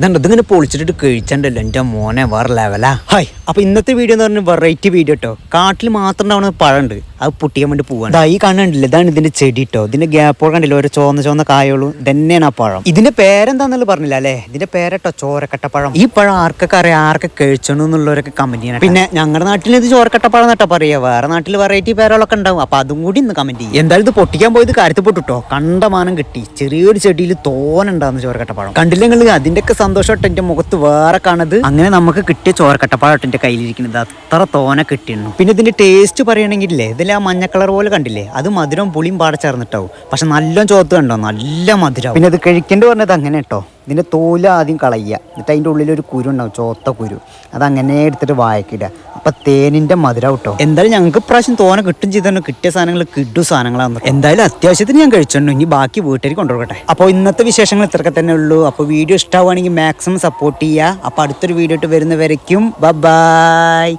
ഇതുണ്ട് ഇതിങ്ങനെ പൊളിച്ചിട്ട് കഴിച്ചണ്ടല്ലോ എന്റെ മോനെ വേറെ ലെവലാ ഹായ് അപ്പോൾ ഇന്നത്തെ വീഡിയോ എന്ന് പറഞ്ഞാൽ വെറൈറ്റി വീഡിയോ കേട്ടോ കാട്ടിൽ മാത്രം ഉണ്ടാവുന്ന പഴമുണ്ട് അത് പൊട്ടിയാൻ വേണ്ടി പോവാണ്. ഈ കണ്ണുണ്ടല്ലോ ഇതാണ് ഇതിന്റെ ചെടി കേട്ടോ ഇതിന്റെ ഗ്യാപ്പോൾ കണ്ടില്ല? ഒരു ചോന്ന ചോന്ന കായോളും തന്നെയാണ് ആ പഴം. ഇതിന്റെ പേരെന്താന്നുള്ള പറഞ്ഞില്ല അല്ലേ? ഇതിന്റെ പേരട്ടോ ചോരക്കട്ടപ്പഴം. ഈ പഴം ആർക്കൊക്കെ അറിയാം ആർക്കൊക്കെ കഴിച്ചണു എന്നുള്ളവരൊക്കെ കമന്റ് ചെയ്യണം പിന്നെ ഞങ്ങളുടെ നാട്ടിൽ ഇത് ചോരക്കട്ടപ്പഴം നട്ടാ പറയാ. വേറെ നാട്ടിൽ വെറൈറ്റി പേരുകളൊക്കെ ഉണ്ടാവും. അപ്പൊ അതും കൂടി ഇന്ന് കമന്റ് ചെയ്യും. എന്തായാലും ഇത് പൊട്ടിക്കാൻ പോയത് കാര്യത്തിൽ പൊട്ടുട്ടോ? കണ്ടമാനം കിട്ടി. ചെറിയൊരു ചെടിയിൽ തോനുണ്ടാവുന്ന ചോരക്കട്ടപ്പഴം. കണ്ടില്ലെങ്കിൽ അതിന്റെയൊക്കെ സന്തോഷമായിട്ട് എന്റെ മുഖത്ത് വേറെ കാണത് അങ്ങനെ നമുക്ക് കിട്ടിയ ചോരക്കട്ടപ്പഴം എന്റെ കയ്യിലിരിക്കുന്നത്. അത്ര തോനെ കിട്ടിയിരുന്നു പിന്നെ ഇതിന്റെ ടേസ്റ്റ് പറയുകയാണെങ്കിലേ ഇതിൽ ആ മഞ്ഞ കളർ പോലെ കണ്ടില്ലേ? അത് മധുരം പുളിയും പാടെ ചേർന്നിട്ടാവും. പക്ഷെ നല്ല ചോത്ത് കണ്ടോ? നല്ല മധുരം പിന്നെ ഇത് കഴിക്കേണ്ടി പറഞ്ഞത് അങ്ങനെ കേട്ടോ ഇതിന്റെ തോൽ ആദ്യം കളയുക. എന്നിട്ട് അതിന്റെ ഉള്ളിൽ ഒരു കുരു ഉണ്ടാവും ചോത്ത കുരു. അത് അങ്ങനെ എടുത്തിട്ട് വായക്കിടുക അപ്പൊ തേനിന്റെ മധുരം കേട്ടോ എന്തായാലും ഞങ്ങൾക്ക് ഇപ്രാവശ്യം തോനെ കിട്ടും ചെയ്തു കിട്ടിയ സാധനങ്ങൾ കിട്ടു സാധനങ്ങളാണ് എന്തായാലും അത്യാവശ്യത്തിന് ഞാൻ കഴിച്ചോണ്ടു ഇനി ബാക്കി വീട്ടിൽ കൊണ്ടുപോകട്ടെ. അപ്പോൾ ഇന്നത്തെ വിശേഷങ്ങൾ ഇത്രയൊക്കെ തന്നെ ഉള്ളൂ. അപ്പോൾ വീഡിയോ ഇഷ്ടമാവുകയാണെങ്കിൽ മാക്സിമം സപ്പോർട്ട് ചെയ്യുക. അപ്പോൾ അടുത്തൊരു വീഡിയോ ഇട്ട് വരുന്നവരേക്കും. ബൈ